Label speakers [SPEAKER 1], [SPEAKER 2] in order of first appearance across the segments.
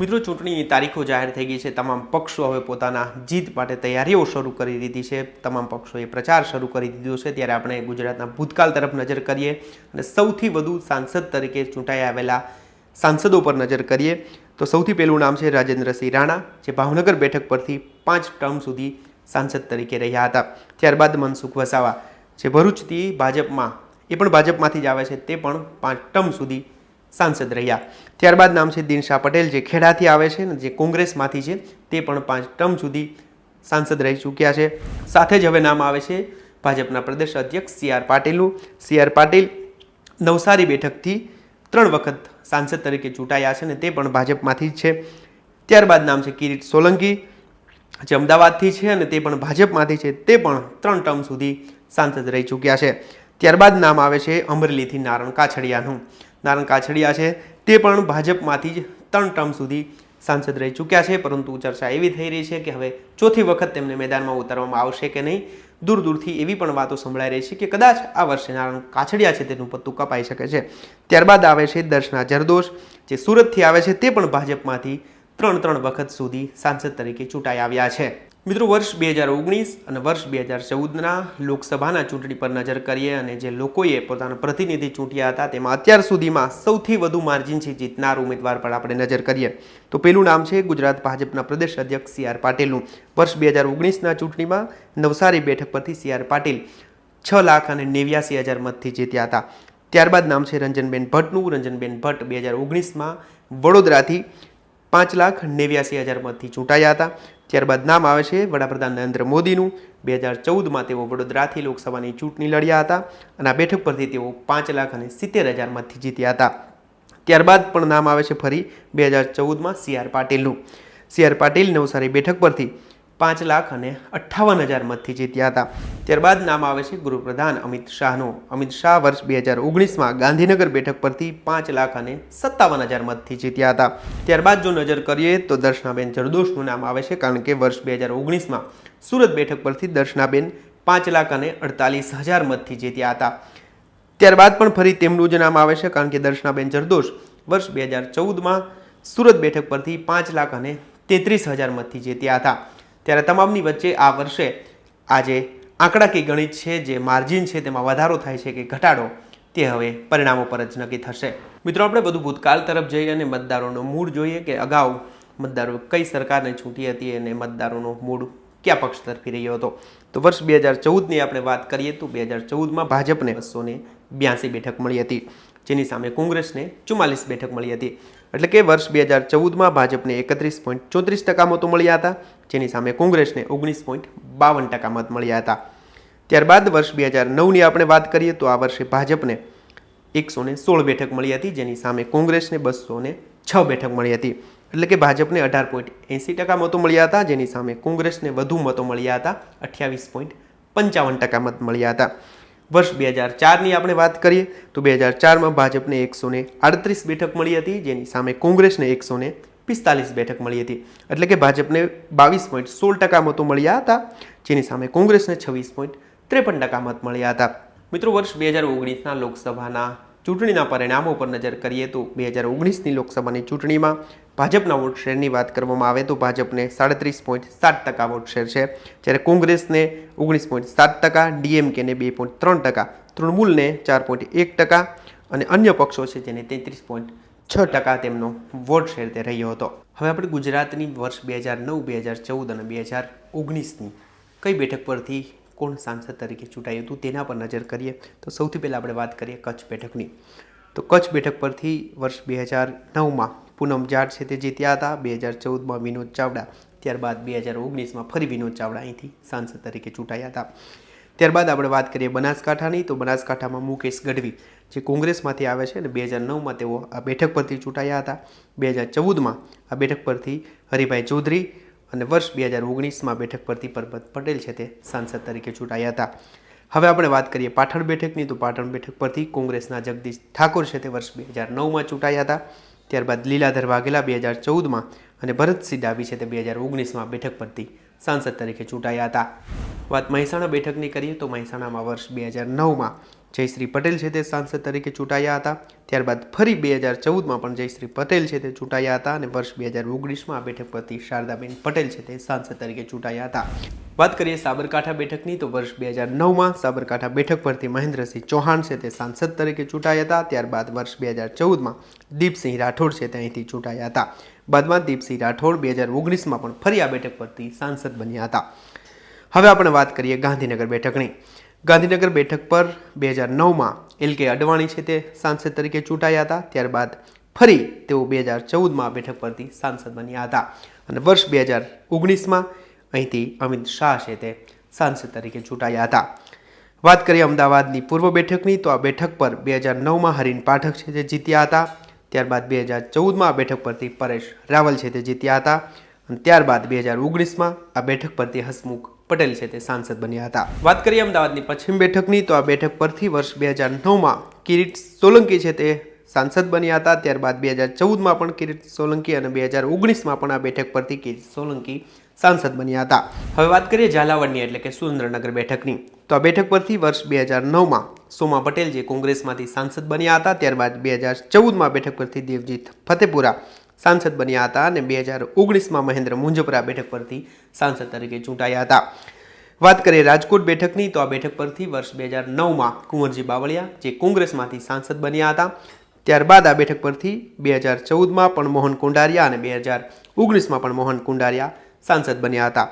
[SPEAKER 1] મિત્રો, ચૂંટણીની તારીખો જાહેર થઈ ગઈ છે. તમામ પક્ષો હવે પોતાના જીત માટે તૈયારીઓ શરૂ કરી દીધી છે. તમામ પક્ષોએ પ્રચાર શરૂ કરી દીધો છે. ત્યારે આપણે ગુજરાતના ભૂતકાળ તરફ નજર કરીએ અને સૌથી વધુ સાંસદ તરીકે ચૂંટાઈ આવેલા સાંસદો પર નજર કરીએ તો સૌથી પહેલું નામ છે રાજેન્દ્રસિંહ રાણા, જે ભાવનગર બેઠક પરથી પાંચ ટર્મ સુધી સાંસદ તરીકે રહ્યા હતા. ત્યારબાદ મનસુખ વસાવા, જે ભરૂચથી ભાજપમાં, એ પણ ભાજપમાંથી જ આવે છે, તે પણ પાંચ ટર્મ સુધી સાંસદ રહ્યા. ત્યારબાદ નામ છે દિનશાહ પટેલ, જે ખેડાથી આવે છે ને જે કોંગ્રેસમાંથી છે, તે પણ પાંચ ટર્મ સુધી સાંસદ રહી ચૂક્યા છે. સાથે જ હવે નામ આવે છે ભાજપના પ્રદેશ અધ્યક્ષ સી આર પાટીલનું. સી આર પાટીલ નવસારી બેઠકથી ત્રણ વખત સાંસદ તરીકે ચૂંટાયા છે ને તે પણ ભાજપમાંથી જ છે. ત્યારબાદ નામ છે કિરીટ સોલંકી, જે અમદાવાદથી છે અને તે પણ ભાજપમાંથી છે, તે પણ ત્રણ ટર્મ સુધી સાંસદ રહી ચૂક્યા છે. ત્યારબાદ નામ આવે છે અમરેલીથી નારણ કાછડિયાનું. નારણ કાછડિયા છે. તે પણ ભાજપમાંથી જ ત્રણ ટર્મ સુધી સાંસદ રહી ચૂક્યા છે. પરંતુ ચર્ચા એવી થઈ રહી છે કે હવે ચોથી વખત તેમને મેદાનમાં ઉતારવામાં આવશે કે નહીં? દૂર દૂરથી એવી પણ વાતો સંભળાઈ રહી છે કે કદાચ આ વર્ષે નારણ કાછડિયા છે તેનું પત્તું કપાઈ શકે છે. ત્યારબાદ આવે છે દર્શના જરદોશ. જે સુરતથી આવે છે તે પણ ભાજપમાંથી ત્રણ ત્રણ વખત સુધી સાંસદ તરીકે ચૂંટાઈ આવ્યા છે. મિત્રો, વર્ષ બે હજાર ઓગણીસ અને વર્ષ બે હજાર ચૌદના લોકસભાના ચૂંટણી પર નજર કરીએ અને જે લોકોએ પોતાના પ્રતિનિધિ ચૂંટ્યા હતા, તેમાં અત્યાર સુધીમાં સૌથી વધુ માર્જિનથી જીતનાર ઉમેદવાર પર આપણે નજર કરીએ. તો પેલું નામ છે ગુજરાત ભાજપના પ્રદેશ અધ્યક્ષ સી આર પાટીલનું. વર્ષ બે હજાર ઓગણીસના ચૂંટણીમાં નવસારી બેઠક પરથી સી આર પાટીલ છ લાખ અને નેવ્યાસી હજાર મતથી જીત્યા હતા. ત્યારબાદ નામ છે રંજનબેન ભટ્ટનું. રંજનબેન ભટ્ટ બે હજાર ઓગણીસમાં વડોદરાથી પાંચ લાખ નેવ્યાસી હજાર મતથી ચૂંટાયા હતા. ત્યારબાદ નામ આવે છે વડાપ્રધાન નરેન્દ્ર મોદીનું. બે હજાર ચૌદમાં તેઓ વડોદરાથી લોકસભાની ચૂંટણી લડ્યા હતા અને આ બેઠક પરથી તેઓ પાંચ લાખ અને સિત્તેર હજાર મતથી જીત્યા હતા. ત્યારબાદ પણ નામ આવે છે ફરી બે હજાર ચૌદમાં સી આર પાટીલનું. સી આર પાટીલ નવસારી બેઠક પરથી પાંચ લાખ અને અઠ્ઠાવન હજાર મતથી જીત્યા હતા. ત્યારબાદ નામ આવે છે ગૃહપ્રધાન અમિત શાહનું. અમિત શાહ વર્ષ બે હજાર ઓગણીસમાં ગાંધીનગર બેઠક પરથી પાંચ લાખ અને સત્તાવન હજાર મતથી જીત્યા હતા. ત્યારબાદ જો નજર કરીએ તો દર્શનાબેન જરદોશનું નામ આવે છે કારણ કે વર્ષ બે હજાર ઓગણીસમાં સુરત બેઠક પરથી દર્શનાબેન પાંચ લાખ અને અડતાલીસ હજાર મતથી જીત્યા હતા. ત્યારબાદ પણ ફરી તેમનું જ નામ આવે છે કારણ કે દર્શનાબેન જરદોશ વર્ષ બે હજાર ચૌદમાં સુરત બેઠક પરથી પાંચ લાખ અને તેત્રીસ હજાર મતથી જીત્યા હતા. ત્યારે તમામની વચ્ચે આ વર્ષે આજે આંકડાકીય ગણિત છે, જે માર્જિન છે, તેમાં વધારો થાય છે કે ઘટાડો, તે હવે પરિણામો પર જ નક્કી થશે. મિત્રો, આપણે બધું ભૂતકાળ તરફ જઈએ અને મતદારોનો મૂડ જોઈએ કે અગાઉ મતદારો કઈ સરકારને છૂટી હતી અને મતદારોનો મૂડ કયા પક્ષ તરફી રહ્યો હતો. તો વર્ષ બે હજાર ચૌદની આપણે વાત કરીએ તો બે હજાર ચૌદમાં ભાજપને બસો બ્યાસી બેઠક મળી હતી. જેની સામે કોંગ્રેસને ચુમ્માલીસ બેઠક મળી હતી. એટલે કે વર્ષ બે હજાર ચૌદમાં ભાજપને એકત્રીસ પોઈન્ટ ચોત્રીસ ટકા મતો મળ્યા હતા, જેની સામે કોંગ્રેસને ઓગણીસ પોઈન્ટ બાવન ટકા મત મળ્યા હતા. ત્યારબાદ વર્ષ બે હજાર નવની આપણે વાત કરીએ તો આ વર્ષે ભાજપને એકસો ને સોળ બેઠક મળી હતી, જેની સામે કોંગ્રેસને બસો ને છ બેઠક મળી હતી. એટલે કે ભાજપને અઢાર પોઈન્ટ એંસી ટકા મતો મળ્યા હતા, જેની સામે કોંગ્રેસને વધુ મતો મળ્યા હતા, અઠ્યાવીસ પોઈન્ટ પંચાવન ટકા મત મળ્યા હતા. વર્ષ બે હજાર ચારની આપણે વાત કરીએ, તો બે હજાર ચારમાં ભાજપને એકસો આડત્રીસ બેઠક મળી હતી, જેની સામે કોંગ્રેસને એકસો પિસ્તાલીસ બેઠક મળી હતી. એટલે કે ભાજપને બાવીસ પોઈન્ટ સોળ ટકા મતો મળ્યા હતા, જેની સામે કોંગ્રેસને છવ્વીસ પોઈન્ટ ત્રેપન ટકા મત મળ્યા હતા. મિત્રો, વર્ષ બે હજાર ઓગણીસના લોકસભાના ચૂંટણીના પરિણામો પર નજર કરીએ તો બે હજાર ઓગણીસની લોકસભાની ચૂંટણીમાં ભાજપના વોટ શેરની વાત કરવામાં આવે તો ભાજપને સાડત્રીસ પોઈન્ટ સાત ટકા વોટ શેર છે. જ્યારે કોંગ્રેસને ઓગણીસ પોઈન્ટ સાત ટકા, ડીએમકેને બે પોઈન્ટ ત્રણ ટકા, તૃણમૂલને ચાર પોઈન્ટ એક ટકા અને અન્ય પક્ષો છે જેને તેત્રીસ પોઈન્ટ છ ટકા તેમનો વોટ શેર તે રહ્યો હતો. હવે આપણે ગુજરાતની વર્ષ બે હજાર નવ, બે હજાર ચૌદ અને બે હજાર ઓગણીસની કઈ બેઠક પરથી કોણ સાંસદ તરીકે ચૂંટાયું હતું તેના પર નજર કરીએ તો સૌથી પહેલાં આપણે વાત કરીએ કચ્છ બેઠકની. તો કચ્છ બેઠક પરથી વર્ષ બે હજાર નવમાં પૂનમ જાટ છે તે જીત્યા હતા, બે હજાર ચૌદમાં વિનોદ ચાવડા, ત્યારબાદ બે હજાર ઓગણીસમાં ફરી વિનોદ ચાવડા અહીંથી સાંસદ તરીકે ચૂંટાયા હતા. ત્યારબાદ આપણે વાત કરીએ બનાસકાંઠાની, તો બનાસકાંઠામાં મુકેશ ગઢવી, જે કોંગ્રેસમાંથી આવે છે અને બે હજાર નવમાં તેઓ આ બેઠક પરથી ચૂંટાયા હતા. બે હજાર ચૌદમાં આ બેઠક પરથી હરિભાઈ ચૌધરી અને વર્ષ બે હજાર ઓગણીસમાં બેઠક પરથી પરબત પટેલ છે તે સાંસદ તરીકે ચૂંટાયા હતા. હવે આપણે વાત કરીએ પાટણ બેઠકની, તો પાટણ બેઠક પરથી કોંગ્રેસના જગદીશ ઠાકોર છે તે વર્ષ બે હજાર નવમાં ચૂંટાયા હતા. ત્યારબાદ લીલાધર વાઘેલા બે હજાર ચૌદમાં અને ભરતસિંહ ડાબી છે તે બે હજાર ઓગણીસમાં બેઠક પરથી સાંસદ તરીકે ચૂંટાયા હતા. વાત મહેસાણા બેઠકની કરીએ, તો મહેસાણામાં વર્ષ બે હજાર નવમાં જયશ્રી પટેલ છે તે સાંસદ તરીકે ચૂંટાયા હતા. ત્યારબાદ ફરી બે હજાર ચૌદમાં પણ જયશ્રી પટેલ છે તે ચૂંટાયા હતા અને વર્ષ બે હજાર ઓગણીસમાં આ બેઠક પરથી શારદાબેન પટેલ છે તે સાંસદ તરીકે ચૂંટાયા હતા. વાત કરીએ સાબરકાંઠા બેઠકની, તો વર્ષ બે હજાર નવમાં સાબરકાંઠા બેઠક પરથી મહેન્દ્રસિંહ ચૌહાણ છે તે સાંસદ તરીકે ચૂંટાયા હતા. ત્યારબાદ વર્ષ બે હજાર ચૌદમાં દીપસિંહ રાઠોડ છે તે અહીંથી ચૂંટાયા હતા. બાદમાં દીપસિંહ રાઠોડ બે હજાર ઓગણીસમાં પણ ફરી આ બેઠક પરથી સાંસદ બન્યા હતા. હવે આપણે વાત કરીએ ગાંધીનગર બેઠકની. ગાંધીનગર બેઠક પર બે હજાર નવમાં એલ કે અડવાણી છે તે સાંસદ તરીકે ચૂંટાયા હતા. ત્યારબાદ ફરી તેઓ બે હજાર ચૌદમાં બેઠક પરથી સાંસદ બન્યા હતા. અને વર્ષ બે હજાર ઓગણીસમાં અહીંથી અમિત શાહ છે તે સાંસદ તરીકે ચૂંટાયા હતા. વાત કરીએ અમદાવાદની પૂર્વ બેઠકની, તો આ બેઠક પર બે હજાર નવમાં હરીન પાઠક છે તે જીત્યા હતા. ત્યારબાદ બે હજાર ચૌદમાં આ બેઠક પરથી પરેશ રાવલ છે તે જીત્યા હતા. અને ત્યારબાદ બે હજાર ઓગણીસમાં આ બેઠક પરથી હસમુખ પટેલ છે તે સાંસદ બન્યા હતા. વાત કરીએ અમદાવાદની પશ્ચિમ બેઠકની, તો આ બેઠક પરથી વર્ષ બે હજાર નવમાં કિરીટ સોલંકી છે તે સાંસદ બન્યા હતા. ત્યારબાદ બે હજાર ચૌદમાં પણ કિરીટ સોલંકી અને બે હજાર ઓગણીસમાં પણ આ બેઠક પરથી કિરીટ સોલંકી સાંસદ બન્યા હતા. હવે વાત કરીએ ઝાલાવાડની એટલે કે સુરેન્દ્રનગર બેઠકની. તો આ બેઠક પરથી વર્ષ બે હજાર નવમાં સોમા પટેલ જે કોંગ્રેસમાંથી સાંસદ બન્યા હતા, ત્યારબાદ બે હજાર ચૌદમાં બેઠક પરથી દેવજીત ફતેપુરા સાંસદ બન્યા હતા અને બે હજાર ઓગણીસમાં મહેન્દ્ર મુંજપરા બેઠક પરથી સાંસદ તરીકે ચૂંટાયા હતા. વાત કરીએ રાજકોટ બેઠકની, તો આ બેઠક પરથી વર્ષ બે હજાર નવમાં કુંવરજી બાવળિયા, જે કોંગ્રેસમાંથી સાંસદ બન્યા હતા, ત્યારબાદ આ બેઠક પરથી બે હજાર ચૌદમાં પણ મોહન કુંડારિયા અને બે હજાર ઓગણીસમાં પણ મોહન કુંડારિયા સાંસદ બન્યા હતા.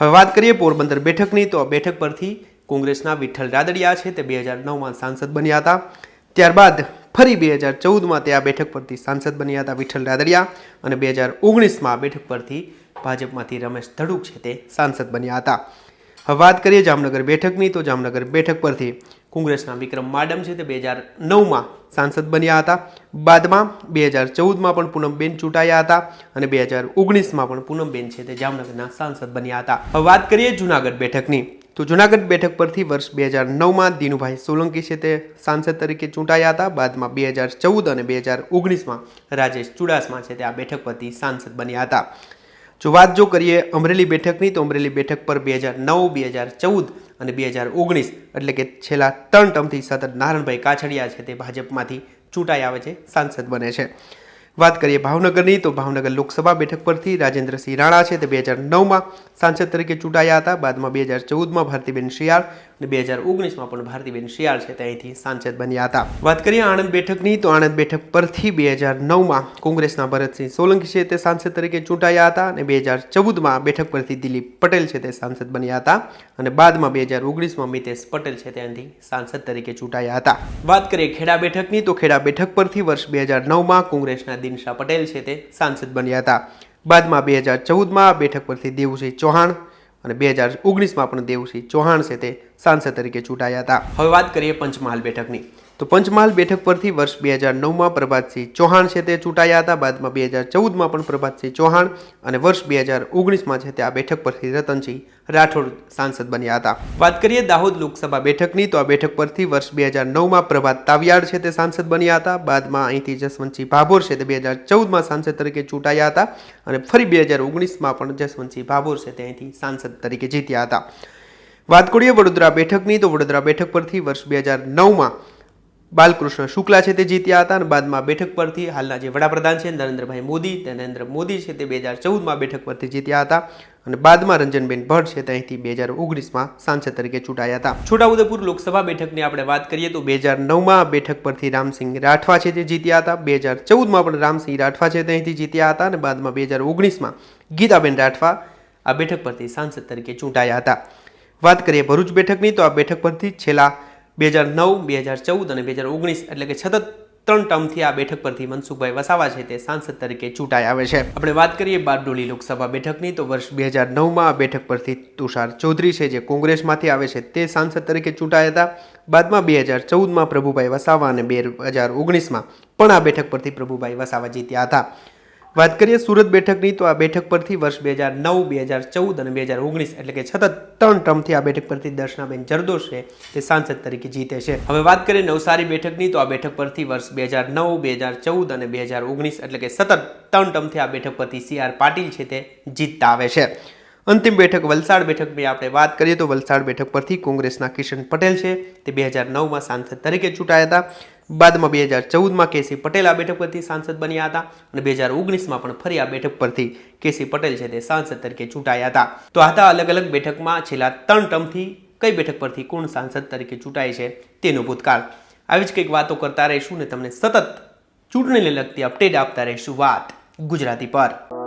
[SPEAKER 1] હવે વાત કરીએ પોરબંદર બેઠકની, તો આ બેઠક પરથી કોંગ્રેસના વિઠ્ઠલ રાદડિયા છે તે બે હજાર નવમાં સાંસદ બન્યા હતા. ત્યારબાદ ફરી બે હજાર ચૌદમાં તે આ બેઠક પરથી સાંસદ બન્યા હતા વિઠ્ઠલ રાદડિયા અને બે હજાર ઓગણીસમાં આ બેઠક પરથી ભાજપમાંથી રમેશ ધડુક છે તે સાંસદ બન્યા હતા. હવે વાત કરીએ જામનગર બેઠકની, તો જામનગર બેઠક પરથી કોંગ્રેસના વિક્રમ માડમ છે તે બે હજાર નવમાં સાંસદ બન્યા હતા. બાદમાં બે હજાર ચૌદમાં પણ પૂનમબેન ચૂંટાયા હતા અને બે હજાર ઓગણીસમાં પણ પૂનમબેન છે તે જામનગરના સાંસદ બન્યા હતા. હવે વાત કરીએ જુનાગઢ બેઠકની. તો જુનાગઢ બેઠક પરથી વર્ષ બે હજાર નવમાં દિનુભાઈ સોલંકી છે તે સાંસદ તરીકે ચૂંટાયા હતા. બાદમાં બે હજાર ચૌદ અને બે હજાર ઓગણીસમાં રાજેશ ચુડાસમા છે તે આ બેઠક પરથી સાંસદ બન્યા હતા. જો વાત જો કરીએ અમરેલી બેઠકની, તો અમરેલી બેઠક પર બે હજાર નવ, બે હજાર ચૌદ અને બે હજાર ઓગણીસ એટલે કે છેલ્લા ત્રણ ટર્મથી સતત નારણભાઈ કાછડિયા છે તે ભાજપમાંથી ચૂંટાઈ આવે છે, સાંસદ બને છે. વાત કરીએ ભાવનગરની, તો ભાવનગર લોકસભા બેઠક પરથી રાજેન્દ્રસિંહ રાણા છે તે બે હજાર નવમાં સાંસદ તરીકે ચૂંટાયા હતા. બાદમાં બે હજાર ચૌદમાં ભારતીબેન શિયાળ અને બે હજાર ઓગણીસમાં પણ ભારતીબેન શિયાળ છે તે અહીંથી સાંસદ બન્યા હતા. વાત કરીએ આણંદ બેઠકની, તો આણંદ બેઠક પરથી બે હજાર નવમાં કોંગ્રેસના ભરતસિંહ સોલંકી છે તે સાંસદ તરીકે ચૂંટાયા હતા અને બે હજાર ચૌદમાં બેઠક પરથી દિલીપ પટેલ છે તે સાંસદ બન્યા હતા અને બાદમાં બે હજાર ઓગણીસમાં મિતેશ પટેલ છે તે અહીંથી સાંસદ તરીકે ચૂંટાયા હતા. વાત કરીએ ખેડા બેઠકની, તો ખેડા બેઠક પરથી વર્ષ બે હજાર નવમાં કોંગ્રેસના દિનશા પટેલ છે તે સાંસદ બન્યા હતા. બાદમાં બે હજાર ચૌદમાં બેઠક પરથી દેવુસિંહ ચૌહાણ અને બે હજાર ઓગણીસમાં પણ દેવુસિંહ ચૌહાણ છે તે સાંસદ તરીકે ચૂંટાયા હતા. હવે વાત કરીએ પંચમહાલ બેઠકની. તો પંચમહાલ બેઠક પરથી વર્ષ બે હજાર નવમાં પ્રભાતસિંહ ચૌહાણ છે તે ચૂંટાયા હતા. બાદમાં બે હજાર ચૌદમાં પણ પ્રભાતસિંહ ચૌહાણ અને વર્ષ બે હજાર ઓગણીસમાં છે તે આ બેઠક પરથી રતનસિંહ રાઠોડ સાંસદ બન્યા હતા. વાત કરીએ દાહોદ લોકસભા બેઠકની તો આ બેઠક પરથી વર્ષ બે હજાર નવમાં પ્રભાત તાવિયાડ છે તે સાંસદ બન્યા હતા. બાદમાં અહીંથી જસવંતસિંહ ભાભોર છે તે બે હજાર ચૌદમાં સાંસદ તરીકે ચૂંટાયા હતા અને ફરી બે હજાર ઓગણીસમાં પણ જસવંતસિંહ ભાભોર છે તે અહીંથી સાંસદ તરીકે જીત્યા હતા. વાત કરીએ વડોદરા બેઠકની તો વડોદરા બેઠક પરથી વર્ષ બે હજાર નવમાં બાલકૃષ્ણ શુક્લા છે તે જીત્યા હતા અને બાદમાં બેઠક પરથી હાલના જે વડાપ્રધાન છે નરેન્દ્રભાઈ મોદી તે નરેન્દ્ર મોદી છે તે બે હજાર ચૌદમાં બેઠક પરથી જીત્યા હતા અને બાદમાં રંજનબેન ભટ્ટ છે તે અહીંથી બે હજાર ઓગણીસમાં સાંસદ તરીકે ચૂંટાયા હતા. છોટાઉદેપુર લોકસભા બેઠકની આપણે વાત કરીએ તો બે હજાર નવમાં બેઠક પરથી રામસિંહ રાઠવા છે તે જીત્યા હતા. બે હજાર ચૌદમાં પણ રામસિંહ રાઠવા છે તે અહીંથી જીત્યા હતા અને બાદમાં બે હજાર ઓગણીસમાં ગીતાબેન રાઠવા આ બેઠક પરથી સાંસદ તરીકે ચૂંટાયા હતા. વાત કરીએ ભરૂચ બેઠકની તો આ બેઠક પરથી છેલ્લા બે હજાર નવ, બે હજાર ચૌદ અને બે હજાર ઓગણીસ એટલે કે સતત ત્રણ ટર્મથી આ બેઠક પરથી મનસુખભાઈ વસાવા છે તે સાંસદ તરીકે ચૂંટાઈ આવે છે. આપણે વાત કરીએ બારડોલી લોકસભા બેઠકની તો વર્ષ બે હજાર નવમાં આ બેઠક પરથી તુષાર ચૌધરી છે જે કોંગ્રેસમાંથી આવે છે તે સાંસદ તરીકે ચૂંટાયા હતા. બાદમાં બે હજાર ચૌદમાં પ્રભુભાઈ વસાવા અને બે હજાર ઓગણીસમાં પણ આ બેઠક પરથી પ્રભુભાઈ વસાવા જીત્યા હતા. વાત કરીએ સુરત બેઠકની, તો આ બેઠક પરથી વર્ષ બે હજાર નવ, બે હજાર ચૌદ અને બે હજાર ઓગણીસ એટલે કે સતત ત્રણ ટર્મથી આ બેઠક પરથી દર્શનાબેન જરદોશ છે, તે સાંસદ તરીકે જીતે છે. હવે વાત કરીએ નવસારી બેઠકની, તો આ બેઠક પરથી વર્ષ બે હજાર નવ, બે હજાર ચૌદ અને બે હજાર ઓગણીસ એટલે કે સતત ત્રણ ટર્મથી આ બેઠક પરથી સી આર પાટીલ છે તે જીતતા આવે છે. અંતિમ બેઠક વલસાડ બેઠકની આપણે વાત કરીએ, તો વલસાડ બેઠક પરથી કોંગ્રેસના કિશન પટેલ છે, તે બે હજાર નવમાં સાંસદ તરીકે ચૂંટાયા હતા. બાદમાં બે હજાર ચૌદમાં કેસી પટેલ આ બેઠક પરથી સાંસદ બન્યા હતા અને બે હજાર ઓગણીસમાં પણ ફરી આ બેઠક પરથી કેસી પટેલ છે તે સાંસદ તરીકે ચૂંટાયા હતા. તો આ અલગ અલગ બેઠકમાં છેલ્લા ત્રણ ટર્મથી કઈ બેઠક પરથી કોણ સાંસદ તરીકે ચૂંટાય છે તેનો ભૂતકાળ. આવી જ કંઈક વાતો કરતા રહીશું ને તમને સતત ચૂંટણીને લગતી અપડેટ આપતા રહીશું વાત ગુજરાતી પર.